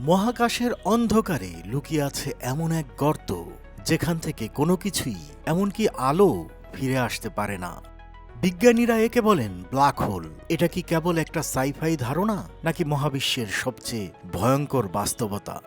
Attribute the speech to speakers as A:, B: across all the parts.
A: মহাকাশের অন্ধকারে লুকিয়ে আছে এমন এক গর্ত, যেখান থেকে কোনো কিছুই, এমনকি আলো, ফিরে আসতে পারে না। বিজ্ঞানীরা একে বলেন ব্ল্যাক হোল। এটা কি কেবল একটা সাইফাই ধারণা, নাকি মহাবিশ্বের সবচেয়ে ভয়ঙ্কর বাস্তবতা?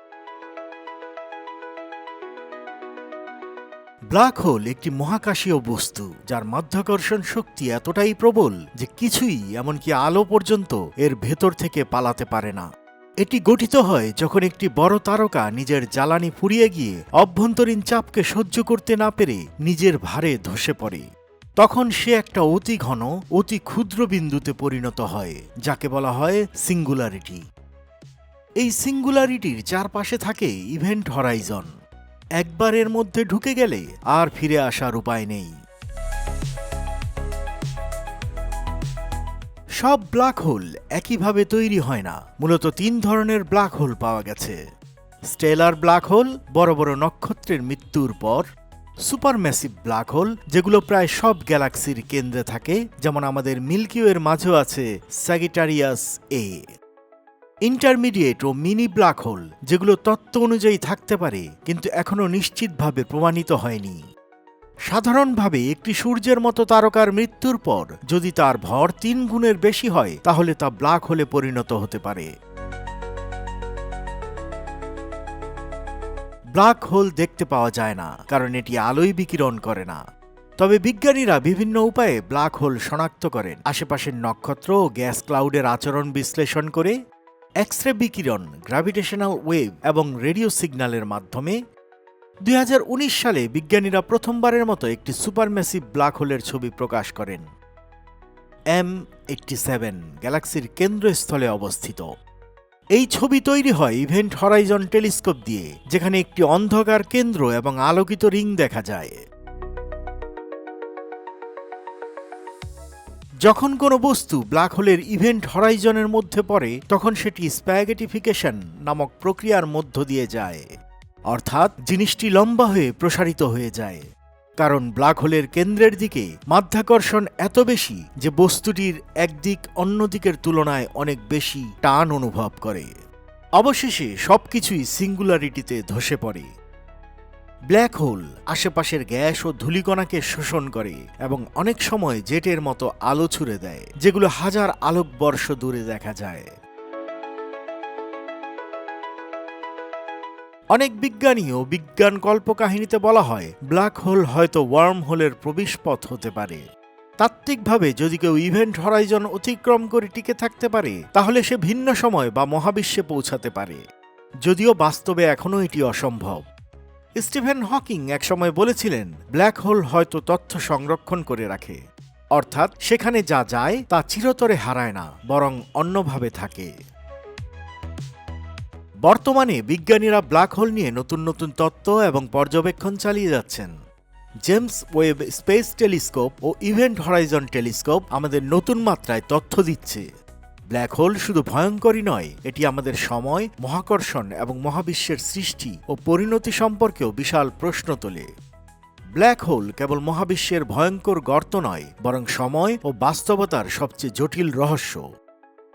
A: ব্ল্যাক হোল একটি মহাকাশীয় বস্তু, যার মাধ্যাকর্ষণ শক্তি এতটাই প্রবল যে কিছুই, এমনকি আলো পর্যন্ত, এর ভেতর থেকে পালাতে পারে না। এটি গঠিত হয় যখন একটি বড় তারকা নিজের জ্বালানি ফুরিয়ে গিয়ে অভ্যন্তরীণ চাপকে সহ্য করতে না পেরে নিজের ভারে ধসে পড়ে। তখন সে একটা অতি ঘন, অতি ক্ষুদ্র বিন্দুতে পরিণত হয়, যাকে বলা হয় সিঙ্গুলারিটি। এই সিঙ্গুলারিটির চারপাশে থাকে ইভেন্ট হরাইজন। একবার এর মধ্যে ঢুকে গেলে আর ফিরে আসার উপায় নেই। সব ব্ল্যাক হোল একইভাবে তৈরি হয় না। মূলত তিন ধরনের ব্ল্যাক হোল পাওয়া গেছে। স্টেলার ব্ল্যাক হোল, বড় বড় নক্ষত্রের মৃত্যুর পর। সুপারম্যাসিভ ব্ল্যাক হোল, যেগুলো প্রায় সব গ্যালাক্সির কেন্দ্রে থাকে, যেমন আমাদের মিল্কিওয়ের মাঝেও আছে স্যাগিটারিয়াস এ। ইন্টারমিডিয়েট ও মিনি ব্ল্যাক হোল, যেগুলো তত্ত্ব অনুযায়ী থাকতে পারে, কিন্তু এখনও নিশ্চিতভাবে প্রমাণিত হয়নি। সাধারণভাবে একটি সূর্যের মতো তারকার মৃত্যুর পর যদি তার ভর তিন গুণের বেশি হয়, তাহলে তা ব্ল্যাক হোলে পরিণত হতে পারে। ব্ল্যাক হোল দেখতে পাওয়া যায় না, কারণ এটি আলোই বিকিরণ করে না। তবে বিজ্ঞানীরা বিভিন্ন উপায়ে ব্ল্যাক হোল শনাক্ত করেন। আশেপাশের নক্ষত্র ও গ্যাস ক্লাউডের আচরণ বিশ্লেষণ করে এক্স রে বিকিরণ, গ্র্যাভিটেশনাল ওয়েভ এবং রেডিও সিগন্যালের মাধ্যমে দুই হাজার উনিশ সালে বিজ্ঞানীরা প্রথমবারের মতো একটি সুপারম্যাসিভ ব্ল্যাক হোলের ছবি প্রকাশ করেন। এম এইটটি সেভেন, গ্যালাক্সির কেন্দ্রস্থলে অবস্থিত। এই ছবি তৈরি হয় ইভেন্ট হরাইজন টেলিস্কোপ দিয়ে, যেখানে একটি অন্ধকার কেন্দ্র এবং আলোকিত রিং দেখা যায়। যখন কোনো বস্তু ব্ল্যাক হোলের ইভেন্ট হরাইজনের মধ্যে পড়ে, তখন সেটি স্প্যাগেটিফিকেশন নামক প্রক্রিয়ার মধ্য দিয়ে যায়। অর্থাৎ জিনিসটি লম্বা হয়ে প্রসারিত হয়ে যায়। কারণ ব্ল্যাক হোলের কেন্দ্রের দিকে মাধ্যাকর্ষণ এত বেশি যে বস্তুটির একদিক অন্য দিকের তুলনায় অনেক বেশি টান অনুভব করে। অবশেষে সবকিছুই সিঙ্গুলারিটিতে ধসে পড়ে। ব্ল্যাক হোল আশেপাশের গ্যাস ও ধূলিকণাকে শোষণ করে এবং অনেক সময় জেটের মতো আলো ছুড়ে দেয়, যেগুলো হাজার আলোকবর্ষ দূরে দেখা যায়। অনেক বিজ্ঞানী ও বিজ্ঞান কল্পকাহিনীতে বলা হয়, ব্ল্যাক হোল হয়তো ওয়ার্ম হোলের প্রবেশপথ হতে পারে। তাত্ত্বিকভাবে যদি কেউ ইভেন্ট হরাইজন অতিক্রম করে টিকে থাকতে পারে, তাহলে সে ভিন্ন সময় বা মহাবিশ্বে পৌঁছাতে পারে। যদিও বাস্তবে এখনও এটি অসম্ভব। স্টিফেন হকিং একসময় বলেছিলেন, ব্ল্যাক হোল হয়তো তথ্য সংরক্ষণ করে রাখে। অর্থাৎ সেখানে যা যায় তা চিরতরে হারায় না, বরং অন্যভাবে থাকে। বর্তমানে বিজ্ঞানীরা ব্ল্যাক হোল নিয়ে নতুন নতুন তত্ত্ব এবং পর্যবেক্ষণ চালিয়ে যাচ্ছেন। জেমস ওয়েব স্পেস টেলিস্কোপ ও ইভেন্ট হরাইজন টেলিস্কোপ আমাদের নতুন মাত্রায় তথ্য দিচ্ছে। ব্ল্যাক হোল শুধু ভয়ঙ্করই নয়, এটি আমাদের সময়, মহাকর্ষণ এবং মহাবিশ্বের সৃষ্টি ও পরিণতি সম্পর্কেও বিশাল প্রশ্ন তোলে। ব্ল্যাক হোল কেবল মহাবিশ্বের ভয়ঙ্কর গর্ত নয়, বরং সময় ও বাস্তবতার সবচেয়ে জটিল রহস্য।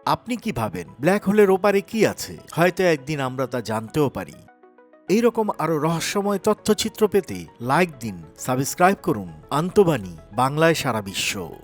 A: আপনি কি ভাবেন? ব্ল্যাক হোলের ওপারে কি আছে? হয়তো একদিন আমরা তা জানতেও পারি। এই রকম আরও রহস্যময় তথ্যচিত্র পেতে লাইক দিন, সাবস্ক্রাইব করুন। আন্তবাণী, বাংলায় সারা বিশ্ব।